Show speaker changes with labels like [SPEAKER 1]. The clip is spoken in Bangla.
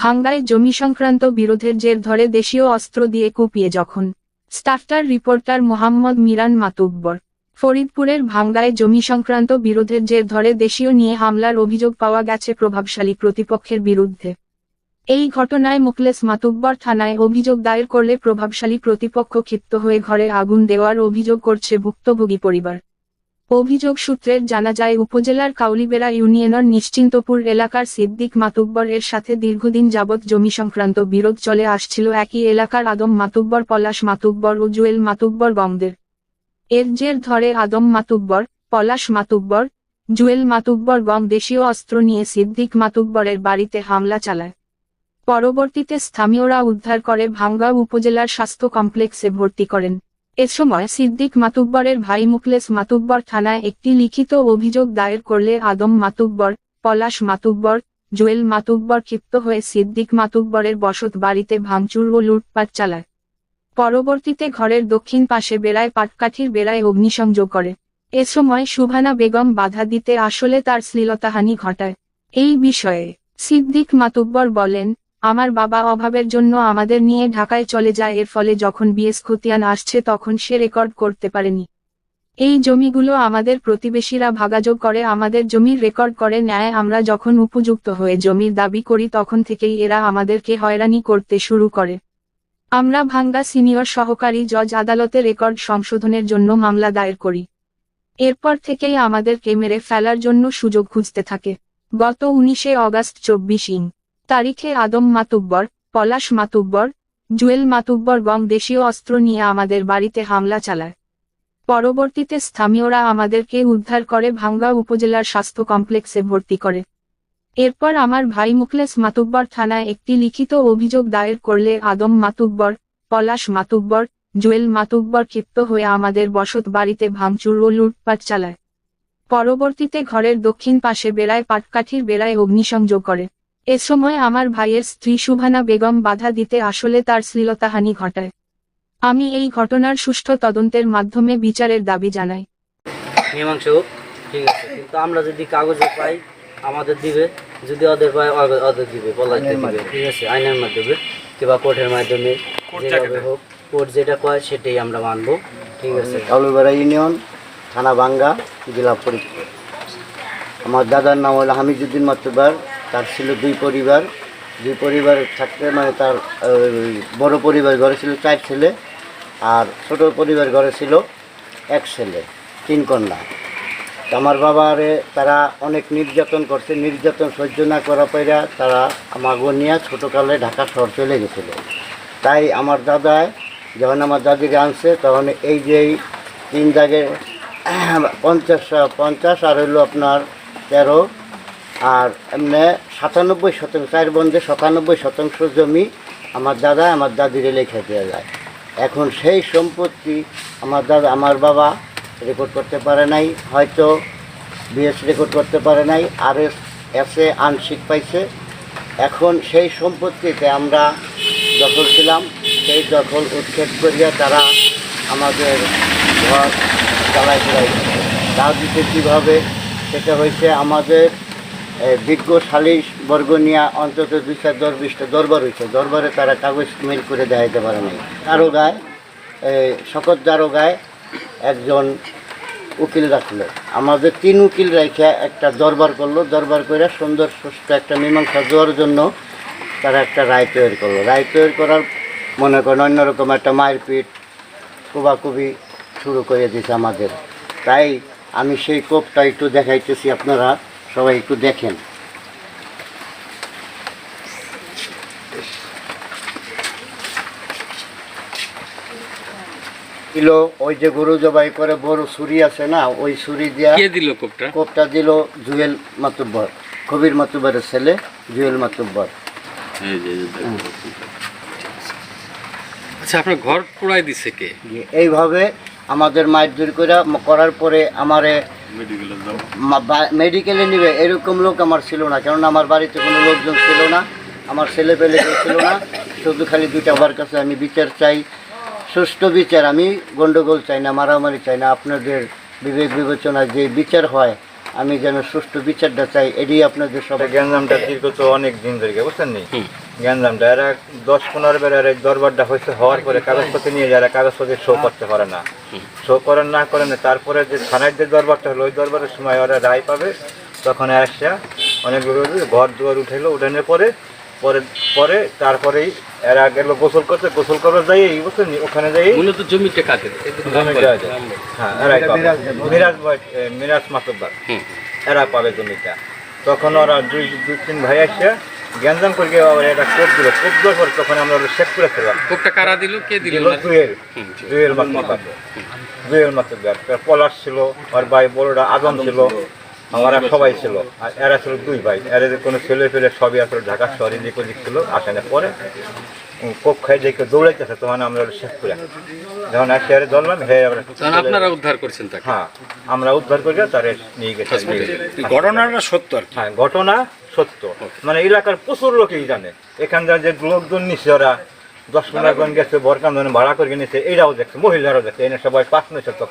[SPEAKER 1] ভাঙ্গায় জমি সংক্রান্ত বিরোধের জের ধরে দেশীয় অস্ত্র দিয়ে কুপিয়ে যখন স্টাফটার রিপোর্টার মোহাম্মদ মিরান মাতুব্বর ফরিদপুরের ভাঙ্গায় জমি সংক্রান্ত বিরোধের জের ধরে দেশীয় নিয়ে হামলার অভিযোগ পাওয়া গেছে প্রভাবশালী প্রতিপক্ষের বিরুদ্ধে। এই ঘটনায় মুখলেস মাতুব্বর থানায় অভিযোগ দায়ের করলে প্রভাবশালী প্রতিপক্ষ ক্ষিপ্ত হয়ে ঘরে আগুন দেওয়ার অভিযোগ করছে ভুক্তভোগী পরিবার। অভিযোগ সূত্রের জানা যায়, উপজেলার কাউলিবেড়া ইউনিয়নের নিশ্চিন্তপুর এলাকার সিদ্দিক মাতুব্বর এর সাথে দীর্ঘদিন যাবৎ জমি সংক্রান্ত বিরোধ চলে আসছিল। একই এলাকার আদম মাতুব্বর, পলাশ মাতুব্বর ও জুয়েল মাতুব্বর গমদের। এর জের ধরে আদম মাতুব্বর, পলাশ মাতুব্বর, জুয়েল মাতুব্বর গম দেশীয় অস্ত্র নিয়ে সিদ্দিক মাতুব্বরের বাড়িতে হামলা চালায়। পরবর্তীতে স্থানীয়রা উদ্ধার করে ভাঙ্গাও উপজেলার স্বাস্থ্য কমপ্লেক্সে ভর্তি করেন। এ সময় সিদ্দিক মাতুব্বরের ভাই মুখলেস মাতুব্বর থানায় একটি লিখিত অভিযোগ দায়ের করলে আদম মাতুব্বর, পলাশ মাতুব্বর, জুয়েল মাতুব্বর ক্ষিপ্ত হয়ে সিদ্দিক মাতুব্বরের বসত বাড়িতে ভাঙচুর ও লুটপাট চালায়। পরবর্তীতে ঘরের দক্ষিণ পাশে বেড়ায় পাটকাঠির বেড়ায় অগ্নিসংযোগ করে। এ সময় সুভানা বেগম বাধা দিতে আসলে তার শ্লীলতাহানি ঘটায়। এই বিষয়ে সিদ্দিক মাতুব্বর বলেন আমার বাবা অভাবের জন্য আমাদের নিয়ে ঢাকায় চলে যায়, এর ফলে যখন বিএস খতিয়ান আসছে তখন সে রেকর্ড করতে পারেনি। এই জমিগুলো আমাদের প্রতিবেশীরা ভাগাযোগ করে, আমাদের জমির রেকর্ড করে নেয় আমরা যখন উপযুক্ত হয়ে জমির দাবি করি তখন থেকেই এরা আমাদেরকে হয়রানি করতে শুরু করে। আমরা ভাঙ্গা সিনিয়র সহকারী জজ আদালতে রেকর্ড সংশোধনের জন্য মামলা দায়ের করি। এরপর থেকেই আমাদেরকে মেরে ফেলার জন্য সুযোগ খুঁজতে থাকে। গত উনিশে অগাস্ট চব্বিশ ইং। তারিখে আদম মাতুব্বর, পলাশ মাতুব্বর, জুয়েল মাতুব্বর গং দেশীয় অস্ত্র নিয়ে আমাদের বাড়িতে হামলা চালায়। পরবর্তীতে স্থানীয়রা আমাদেরকে উদ্ধার করে ভাঙ্গা উপজেলার স্বাস্থ্য কমপ্লেক্সে ভর্তি করে। এরপর আমার ভাই মুখলেস মাতুব্বর থানায় একটি লিখিত অভিযোগ দায়ের করলে আদম মাতুব্বর, পলাশ মাতুব্বর, জুয়েল মাতুব্বর ক্ষিপ্ত হয়ে আমাদের বসত বাড়িতে ভাঙচুর ও লুটপাট চালায়। পরবর্তীতে ঘরের দক্ষিণ পাশে বেড়ায় পাটকাঠির বেড়ায় অগ্নিসংযোগ করে। এ সময় আমার ভাইয়ের স্ত্রী সুভানা বেগম বাধা দিতে আসলে তার শ্লীলতাহানি ঘটায়। আমি এই ঘটনার সুষ্ঠু তদন্তের মাধ্যমে বিচারের দাবি জানাই।
[SPEAKER 2] মীমাংস ঠিক আছে কিন্তু আমরা যদি কাগজে পাই আমাদের দিবে যদি ওদের পাই ওদের- দিবে বলাইতে দিবে ঠিক আছে আইনের মাধ্যমে কিংবা কোর্টের মাধ্যমে যেভাবে হোক কোর্ট যেটা কয় সেটাই আমরা মানবো ঠিক আছে।
[SPEAKER 3] কালুবেড়া ইউনিয়ন থানা বাঙ্গা জেলা ফরিদপুর। আমার দাদার নাম হলো হামিদুদ্দিন মাতুবার তার ছিল দুই পরিবার। দুই পরিবার থাকতে মানে তার বড় পরিবার ঘরে ছিল চার ছেলে আর ছোট পরিবার ঘরে ছিল এক ছেলে, তিন কন্যা। আমার বাবারে তারা অনেক নির্যাতন করছে। নির্যাতন সহ্য না করা পাইরা তারা আমাকে নিয়ে ছোটোকালে ঢাকা শহর চলে গেছিল। তাই আমার দাদায় যখন আমার দাদিকে আনছে তখন এই যে তিন দাগে পঞ্চাশ পঞ্চাশ আর হলো আপনার তেরো আর এমনি সাতানব্বই শতাংশ, চার বন্ধে সাতানব্বই শতাংশ জমি আমার দাদা, আমার দাদিরে লেখা দেওয়া যায়। এখন সেই সম্পত্তি আমার দাদা, আমার বাবা রেকর্ড করতে পারে নাই, হয়তো বিএস রেকর্ড করতে পারে নাই আর এস এসে আংশিক পাইছে। এখন সেই সম্পত্তিতে আমরা দখল ছিলাম, সেই দখল উচ্ছেদ করিয়া তারা আমাদের ঘর চালাই চালাই তা দিতে কীভাবে? সেটা হয়েছে আমাদের বিজ্ঞ সালিশ বর্গ নিয়ে অন্তত দুই চার দশ বিশটা দরবার হয়েছে দরবারে তারা কাগজ মিল করে দেখাইতে পারে নাই। দারোগায় শকত দারোগায় একজন উকিল রাখল। আমাদের তিন উকিল রেখে একটা দরবার করল। দরবার করে সুন্দর, সুস্থ একটা মীমাংসা দেওয়ার জন্য তারা একটা রায় তৈরি করল। রায় তৈরি করার মনে করেন অন্যরকম একটা মায়ের পিঠ কুবাকুবি শুরু করে দিয়েছে আমাদের। তাই আমি সেই কোপটা একটু দেখাইতেছি আপনারা। সবাই একটু দেখেন। ছিল ওই যে গরু জবাই করে বড় ছুরি আছে না ওই ছুরি দিয়া
[SPEAKER 4] কে দিল কোপটা?
[SPEAKER 3] কোপটা দিল জুয়েল মাতুব্বর কবির মাতুব্বরের ছেলে জুয়েল মাতুব্বর।
[SPEAKER 4] আচ্ছা আপনার ঘর পোড়াই দিছে কে?
[SPEAKER 3] এইভাবে আমাদের মায়ের দূর করে করার পরে আমারে মেডিকেলে নিবে এরকম লোক আমার ছিল না কেননা আমার বাড়িতে কোনো লোকজন ছিল না আমার ছেলে পেলে ছিল না শুধু খালি দুইটা বার কাছে আমি বিচার চাই সুষ্ঠু বিচার আমি গন্ডগোল চাই না মারামারি চাই না আপনাদের বিবেক বিবেচনায় যে বিচার হয় আমি যেন সুষ্ঠু বিচারটা চাই এটাই আপনাদের সবাই
[SPEAKER 5] গ্যাঞ্জামটা দীর্ঘ তো অনেক দিন ধরে বুঝছেন নি? গ্যাঞ্জামটা এরা দশ পনেরো বার এর এই দরবারটা হয়েছে হওয়ার পরে কাগজপত্র নিয়ে যারা কাগজপত্র শো করতে পারে না। শো করেন না করেন না তারপরে যে থানার যে দরবারটা হলো ওই দরবারের সময় ওরা রায় পাবে। তখন আসা অনেকগুলো ঘর দুয়ার উঠাইলো উঠানোর পরে পরে পরে তারপরেই এরা গেল গোসল করতে। গোসল করতে যাই এই বছর ওখানে যাই
[SPEAKER 4] মূলত কাদের
[SPEAKER 5] জমিটা হ্যাঁ এরাই পাবে। মিরাজ মিরাজ মাতুব্বার। এরা পাবে জমিটা। তখন ওরা দুই দুই তিন ভাই আসছে গ্যাঞ্জাম করে গিয়ে আবার এটা কোপ দিল। কোপ দেওয়ার পর তখন আমরা সেট শেষ করে ফেললাম।
[SPEAKER 4] কোপটা কারা দিল? কে দিল?
[SPEAKER 5] দুয়ের দুয়ের দুয়ের মাতুব্বার পলাশ ছিল আর ভাই বড়রা আজম ছিল আমরা সবাই ছিল। আর এরা ছিল দুই ভাই। এরা কোনো ছেলে ফেলে সবই আসলে ঢাকা শহরে নিকোজিক ছিল আসেনে পরে। কোপ খাই দৌড়াইতেছে তখন আমরা শেষ করে। যখন হ্যাঁ আমরা
[SPEAKER 4] আপনারা উদ্ধার করছেন তাকে।
[SPEAKER 5] হ্যাঁ আমরা উদ্ধার করে তারে নিয়ে গেছি।
[SPEAKER 6] ঘটনাটা সত্য আর
[SPEAKER 5] হ্যাঁ ঘটনা সত্য। মানে এলাকার প্রচুর লোকেই জানে। এখানকার যে লোকজন ওরা দশ পনেরো জন গেছে বরকান ভাড়া করে নিচ্ছে এরাও দেখছে মহিলারাও দেখছে এনে সবাই পাঁচ নিচ্ছে